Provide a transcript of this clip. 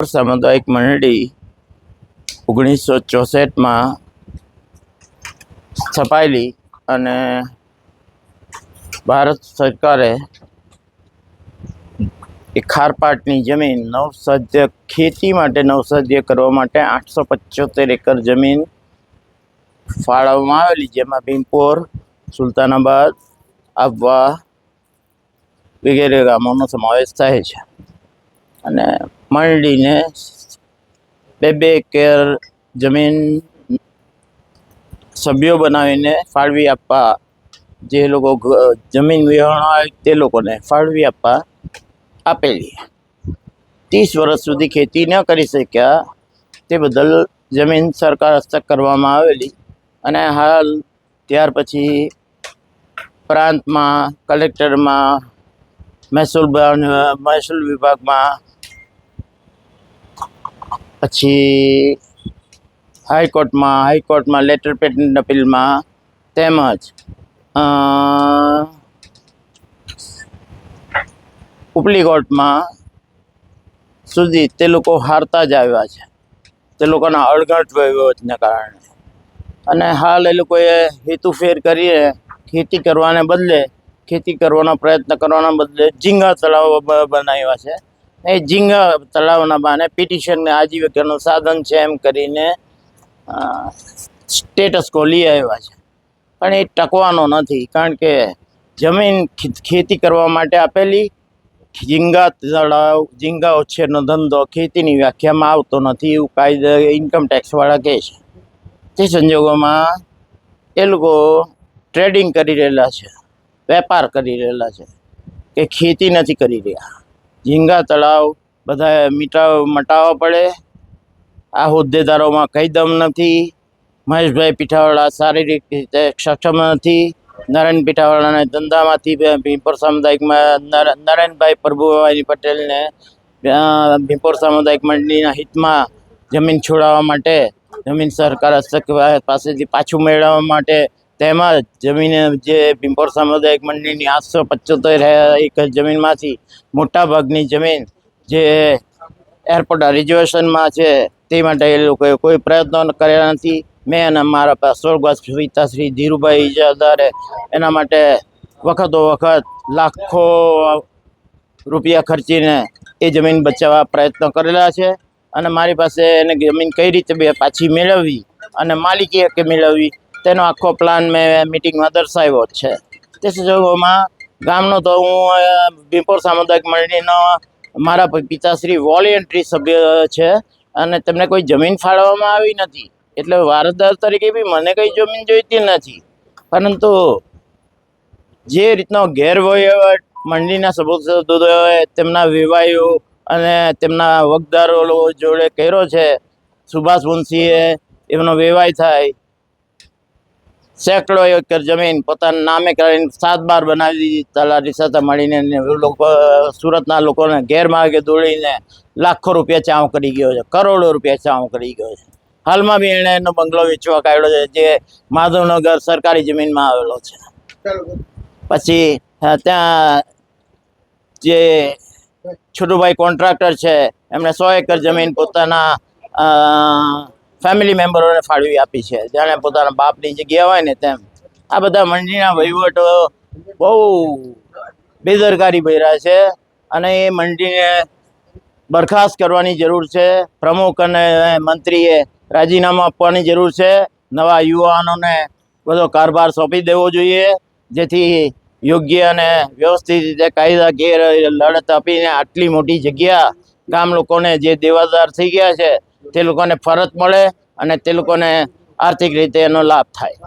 સામુદાયિક મંડળી ઓગણીસો ચોસઠમાં સ્થપાયેલી અને ભારત સરકારે ખારપાટની જમીન નવસાધ્ય ખેતી માટે નવસાધ્ય કરવા માટે આઠસો પંચોતેર એકર જમીન ફાળવવામાં આવેલી, જેમાં ભીમપોર, સુલતાનાબાદ, આબવા વગેરે ગામોનો સમાવેશ થાય છે. અને મંડળીને બે બે કેર જમીન સભ્યો બનાવીને ફાળવી આપવા, જે લોકો જમીન વિહોણ હોય તે લોકોને ફાળવી આપવા આપેલી. ત્રીસ વર્ષ સુધી ખેતી ન કરી શક્યા તે બદલ જમીન સરકાર હસ્તક કરવામાં આવેલી અને હાલ ત્યાર પછી પ્રાંતમાં, કલેક્ટરમાં, મહેસૂલ મહેસૂલ વિભાગમાં પછી હાઈકોર્ટમાં હાઈકોર્ટમાં લેટર પેટન્ટ અપીલમાં તેમજ ઉપલી કોર્ટમાં સુધી તે લોકો હારતા જ આવ્યા છે. તે લોકોના અડઘટ વહીવટને કારણે. અને હાલ એ લોકોએ હેતુફેર કરીને ખેતી કરવાને બદલે, ખેતી કરવાનો પ્રયત્ન કરવાના બદલે ઝીંગા તળાવ બનાવ્યા છે. એ ઝીંગા તળાવના બાને પિટિશનને આજીવિકાનું સાધન છે એમ કરીને સ્ટેટસ કો લઈ આવ્યા છે. પણ એ ટકવાનો નથી, કારણ કે જમીન ખેતી કરવા માટે આપેલી ઝીંગા તળાવ ઝીંગા ઉછેરનો ધંધો ખેતીની વ્યાખ્યામાં આવતો નથી, એવું કાયદે ઇન્કમ ટેક્સવાળા કહે છે. તે સંજોગોમાં એ લોકો ટ્રેડિંગ કરી રહેલા છે, વેપાર કરી રહેલા છે, કે ખેતી નથી કરી રહ્યા. ઝીંગા તળાવ બધા મીટાવ મટાવવા પડે. આ હોદ્દેદારોમાં કંઈ દમ નથી. મહેશભાઈ પીઠાવાળા શારીરિક રીતે સક્ષમ નથી. નારાયણ પીઠાવાળાને ધંધામાંથી ભીપોર સામુદાયિકમાં નારાયણભાઈ પ્રભુભાઈ પટેલને ભીપોર સામુદાયિક મંડળીના હિતમાં જમીન છોડાવવા માટે, જમીન સરકાર પાસેથી પાછું મેળવવા માટે તેમાં જમીન જે ભીમપોર સામુદાયિક મંડળની આઠસો પંચોતેર એકર જમીનમાંથી મોટાભાગની જમીન જે એરપોર્ટ રિઝર્વેશનમાં છે, તે માટે એ લોકોએ કોઈ પ્રયત્નો કર્યા નથી. મેં અને મારા સ્વર્ગવાસ પિતા શ્રી ધીરુભાઈ ઇજાદારે એના માટે વખતો વખત લાખો રૂપિયા ખર્ચીને એ જમીન બચાવવા પ્રયત્નો કરેલા છે અને મારી પાસે એને જમીન કઈ રીતે પાછી મેળવવી અને માલિકી કે મેળવવી તેનો આખો પ્લાન મેં મિટિંગમાં દર્શાવ્યો છે. તે સંજોગોમાં ગામનો તો હું અ, સામુદાયિક મંડળીનો મારા પિતાશ્રી વોલિયન્ટરી સભ્ય છે અને તેમને કોઈ જમીન ફાળવવામાં આવી નથી. એટલે વારસદાર તરીકે બી મને કંઈ જમીન જોઈતી નથી. પરંતુ જે રીતનો ગેરવહીવટ મંડળીના સભ્યોએ તેમના વેવાઈઓ અને તેમના વગદારો જોડે કર્યો છે સુભાષ મુનશીએ એમનો વેવાય થાય સેંકડો એકર જમીન પોતાના નામે કરીને સાત બાર બનાવી દીધી. તલાટી સાથે મળીને લોકો સુરતના લોકોને ગેરમાર્ગે દોડીને લાખો રૂપિયા ચાવ કરી ગયો છે. કરોડો રૂપિયા ચાવ કરી ગયો છે. હાલમાં બી એણે એનો બંગલો વેચવા કાઢ્યો છે, જે માધવનગર સરકારી જમીનમાં આવેલો છે. પછી ત્યાં જે છોટુભાઈ કોન્ટ્રાક્ટર છે, એમણે સો એકર જમીન પોતાના ફેમિલી મેમ્બરોને ફાળવી આપી છે. જાણે પોતાના બાપની જગ્યા હોય ને તેમ. આ બધા મંડળીના વહીવટો બહુ બેદરકારી ભર્યા છે અને એ મંડળીને બરખાસ્ત કરવાની જરૂર છે. પ્રમુખ અને મંત્રીએ રાજીનામું આપવાની જરૂર છે. નવા યુવાનોને બધો કારભાર સોંપી દેવો જોઈએ. જેથી યોગ્ય અને વ્યવસ્થિત રીતે કાયદાકીય લડત આપીને આટલી મોટી જગ્યા ગામ લોકોને જે દેવાદાર થઈ ગયા છે તે લોકોને ફરજ મળે અને તે લોકોને આર્થિક રીતે એનો લાભ થાય.